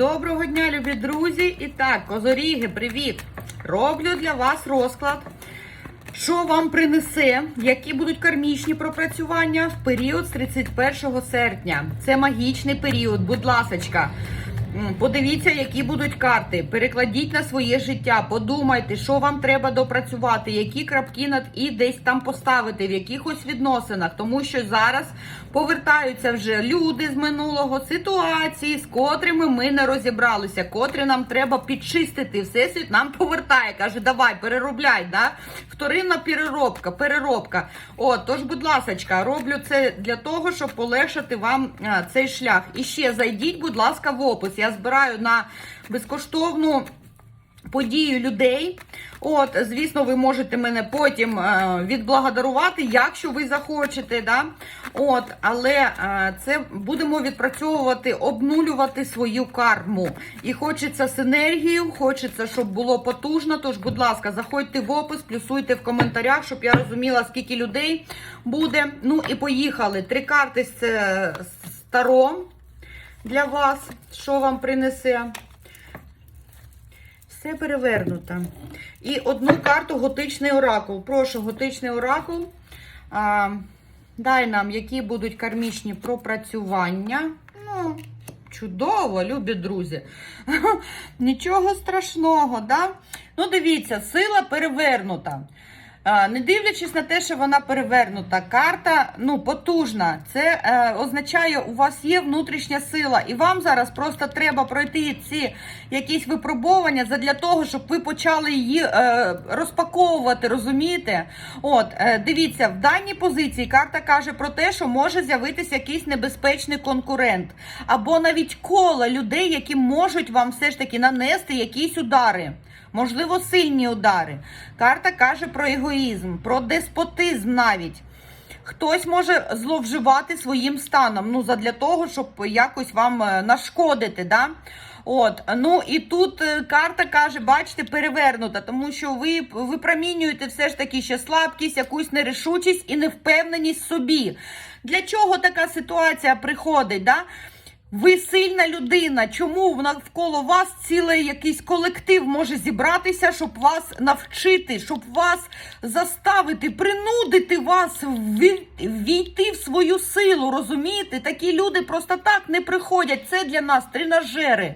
Доброго дня, любі друзі! І так, козоріги, привіт! Роблю для вас розклад. Що вам принесе, які будуть кармічні пропрацювання в період з 31 серпня. Це магічний період, будь ласочка. Подивіться, які будуть карти. Перекладіть на своє життя, подумайте, що вам треба допрацювати, які крапки над і десь там поставити, в якихось відносинах, тому що зараз повертаються вже люди з минулого ситуації, з котрими ми не розібралися, котрі нам треба підчистити. Всесвіт нам повертає. каже, давай, переробляй. Да? Вторинна переробка, переробка. От, тож, будь ласочка, роблю це для того, щоб полегшити вам а, цей шлях. І ще зайдіть, будь ласка, в опис. Я збираю на безкоштовну подію людей. От, звісно, ви можете мене потім е, відблагодарувати, якщо ви захочете. Да? От, але е, це будемо відпрацьовувати, обнулювати свою карму. І хочеться синергію, хочеться, щоб було потужно. Тож, будь ласка, заходьте в опис, плюсуйте в коментарях, щоб я розуміла, скільки людей буде. Ну і поїхали. Три карти з е, Таро для вас. Що вам принесе? Все перевернуто. І одну карту готичний оракул. Прошу, готичний оракул. А, дай нам, які будуть кармічні пропрацювання. Ну, чудово, любі друзі. Нічого страшного, да? Ну, дивіться, сила перевернута. Не дивлячись на те, що вона перевернута, карта ну, потужна. Це е, означає, у вас є внутрішня сила, і вам зараз просто треба пройти ці якісь випробування для того, щоб ви почали її е, розпаковувати, розумієте? От, е, дивіться, в даній позиції карта каже про те, що може з'явитися якийсь небезпечний конкурент, або навіть коло людей, які можуть вам все ж таки нанести якісь удари. Можливо, сильні удари. Карта каже про егоїзм, про деспотизм навіть. Хтось може зловживати своїм станом, ну, задля того, щоб якось вам е, нашкодити. Да? От, ну і тут е, карта каже, бачите, перевернута, тому що ви випромінюєте все ж таки ще слабкість, якусь нерішучість і невпевненість в собі. Для чого така ситуація приходить? Да? Ви сильна людина. Чому навколо вас цілий якийсь колектив може зібратися, щоб вас навчити, щоб вас заставити, принудити вас вві- ввійти в свою силу? Розумієте? Такі люди просто так не приходять. Це для нас тренажери.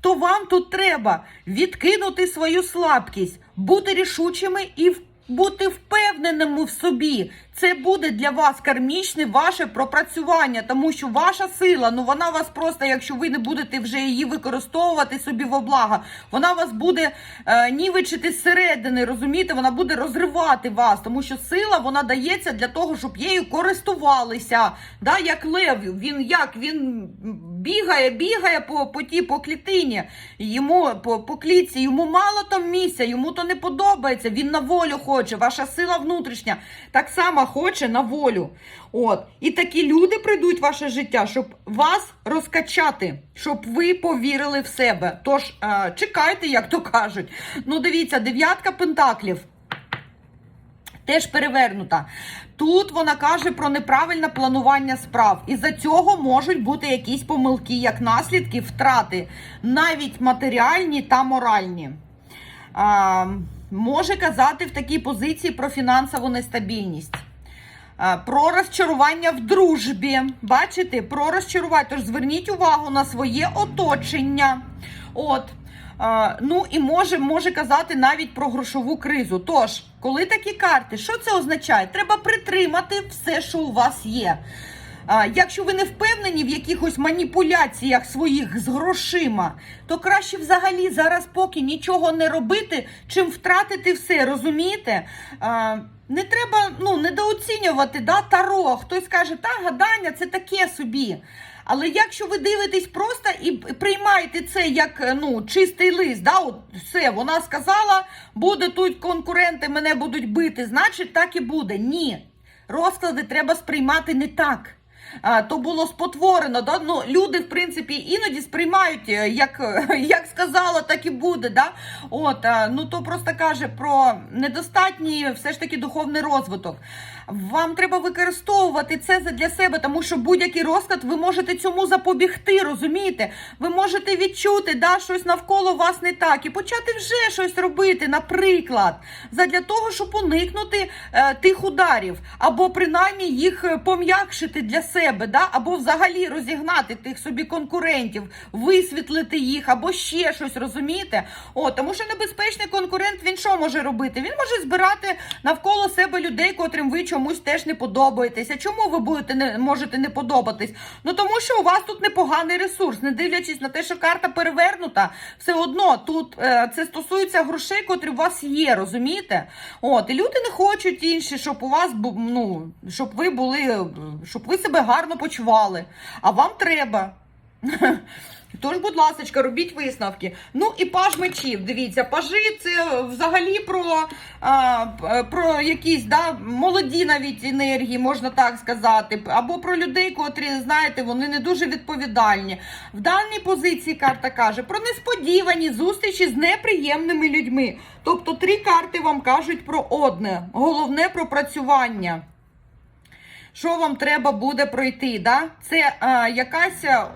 То вам тут треба відкинути свою слабкість, бути рішучими і бути впевненими в собі. Це буде для вас кармічне ваше пропрацювання, тому що ваша сила, ну вона вас просто, якщо ви не будете вже її використовувати собі во благо, вона вас буде е, нівечити зсередини, розумієте, вона буде розривати вас, тому що сила вона дається для того, щоб її користувалися. Да, як лев, він як він бігає, бігає по, по тій по клітині, йому по, по клітці, йому мало там місця, йому то не подобається. Він на волю хоче. Ваша сила внутрішня так само хоче на волю. От і такі люди прийдуть в ваше життя, щоб вас розкачати, щоб ви повірили в себе. Тож е, чекайте, як то кажуть. Ну, дивіться, дев'ятка пентаклів. Теж перевернута. Тут вона каже про неправильне планування справ. І за цього можуть бути якісь помилки, як наслідки, втрати, навіть матеріальні та моральні. А, може казати в такій позиції про фінансову нестабільність. А, Про розчарування в дружбі. Бачите, про розчарування. Тож зверніть увагу на своє оточення. От. Ну і може, може казати навіть про грошову кризу. Тож, коли такі карти, що це означає? Треба притримати все, що у вас є. Якщо ви не впевнені в якихось маніпуляціях своїх з грошима, то краще взагалі зараз поки нічого не робити, чим втратити все, розумієте? Не треба ну, недооцінювати да, таро. Хтось каже, та гадання це таке собі. Але якщо ви дивитесь просто і приймаєте це як е, ну, чистий лист, да, от все, вона сказала, буде тут конкуренти, мене будуть бити, значить так і буде. Ні. Розклади треба сприймати не так. То було спотворено. Да? Ну, люди, в принципі, іноді сприймають, е, як, е, як сказала, так і буде. Да? От, ну, то просто каже про недостатній все ж таки духовний розвиток. Вам треба використовувати це для себе, тому що будь-який розклад ви можете цьому запобігти, розумієте? Ви можете відчути, да, щось навколо вас не так, і почати вже щось робити, наприклад, задля того, щоб уникнути е, тих ударів, або принаймні їх е, пом'якшити для себе, да, або взагалі розігнати тих собі конкурентів, висвітлити їх, або ще щось, розумієте? О, тому що небезпечний конкурент він що може робити? Він може збирати навколо себе людей, котрим ви чомусь теж не подобаєтеся. Чому ви будете не можете не подобатись? Ну тому що у вас тут непоганий ресурс, не дивлячись на те, що карта перевернута, все одно тут е, це стосується грошей, котрі у вас є, розумієте? От і люди не хочуть інші, щоб у вас ну, щоб ви були, щоб ви себе гарно почували. А вам треба. Тож, будь ласка, робіть висновки. Ну і паж мечів. Дивіться, пажі це взагалі про, а, про якісь да, молоді навіть енергії, можна так сказати, або про людей, котрі, знаєте, вони не дуже відповідальні. В даній позиції карта каже про несподівані зустрічі з неприємними людьми. Тобто три карти вам кажуть про одне, головне про працювання. Що вам треба буде пройти? Да? Це а, якась. а,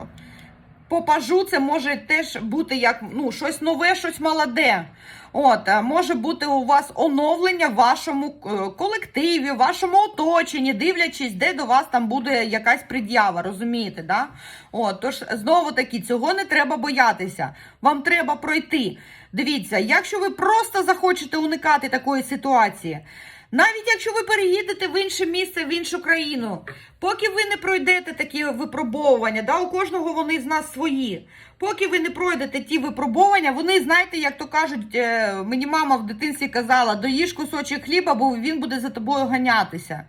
по пажу це може теж бути як ну, щось нове, щось молоде. От, може бути у вас оновлення в вашому е, колективі, в вашому оточенні, дивлячись, де до вас там буде якась пред'ява, розумієте? Да? От, тож, знову таки, цього не треба боятися. Вам треба пройти. Дивіться, якщо ви просто захочете уникати такої ситуації, навіть якщо ви переїдете в інше місце, в іншу країну, поки ви не пройдете такі випробовування, да, у кожного вони з нас свої. Поки ви не пройдете ті випробування, вони, знаєте, як то кажуть, е, мені мама в дитинстві казала, доїж кусочок хліба, бо він буде за тобою ганятися.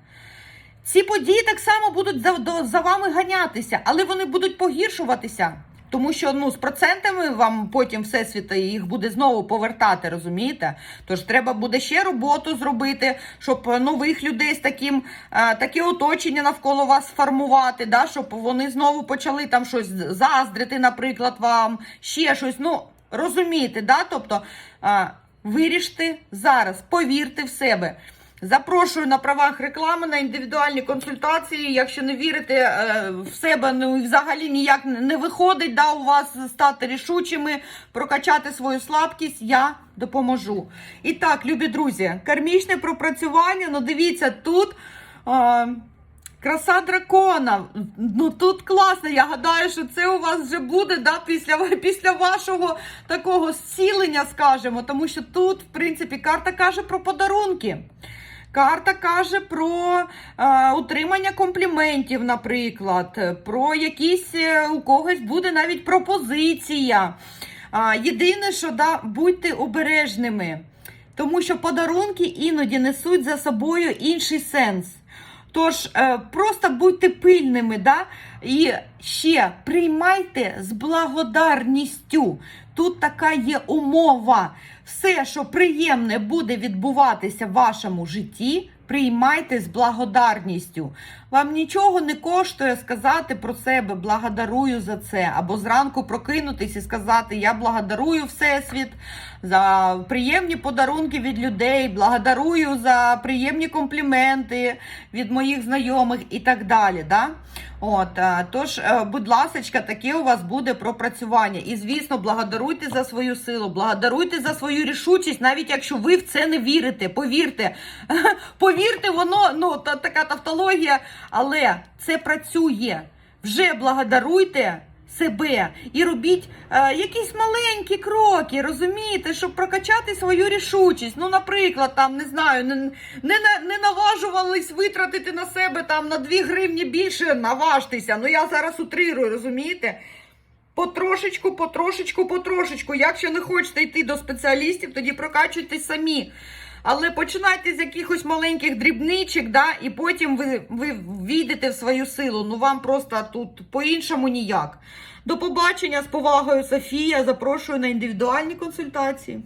Ці події так само будуть за, за вами ганятися, але вони будуть погіршуватися. Тому що ну з процентами вам потім всесвіт їх буде знову повертати, розумієте? Тож треба буде ще роботу зробити, щоб нових людей з таким е, таке оточення навколо вас формувати, да, щоб вони знову почали там щось заздрити, наприклад, вам ще щось. Ну розумієте, да? Тобто е, виріште зараз, повірте в себе. Запрошую на правах реклами на індивідуальні консультації. Якщо не вірите е, в себе, ну і взагалі ніяк не виходить да, у вас стати рішучими, прокачати свою слабкість, я допоможу. І так, любі друзі, кармічне пропрацювання. Ну, дивіться, тут. Е, Краса дракона. Ну тут класно. Я гадаю, що це у вас вже буде да, після, після вашого такого зцілення, скажімо. Тому що тут, в принципі, карта каже про подарунки. Карта каже про е, утримання компліментів, наприклад, про якісь е, у когось буде навіть пропозиція. А, єдине, що да, будьте обережними, тому що подарунки іноді несуть за собою інший сенс. Тож е, просто будьте пильними, да? і ще приймайте з благодарністю. Тут така є умова. Все, що приємне буде відбуватися в вашому житті, приймайте з благодарністю. Вам нічого не коштує сказати про себе благодарую за це, або зранку прокинутись і сказати Я благодарую Всесвіт за приємні подарунки від людей, благодарую за приємні компліменти від моїх знайомих і так далі. Да? От, е, тож, е, будь ласка, таке у вас буде пропрацювання. І, звісно, благодаруйте за свою силу, благодаруйте за свою рішучість, навіть якщо ви в це не вірите. Повірте, повірте, воно ну та така тавтологія, але це працює. Вже благодаруйте. Себе і робіть е, якісь маленькі кроки, розумієте, щоб прокачати свою рішучість. Ну, наприклад, там не знаю, не, не, не наважувались витратити на себе там на 2 гривні більше, наважтеся. Ну я зараз утрирую, розумієте? Потрошечку, потрошечку, потрошечку. Якщо не хочете йти до спеціалістів, тоді прокачуйтесь самі. Але починайте з якихось маленьких дрібничок, да, і потім ви, ви війдете в свою силу. Ну вам просто тут по-іншому ніяк. До побачення з повагою, Софія. Запрошую на індивідуальні консультації.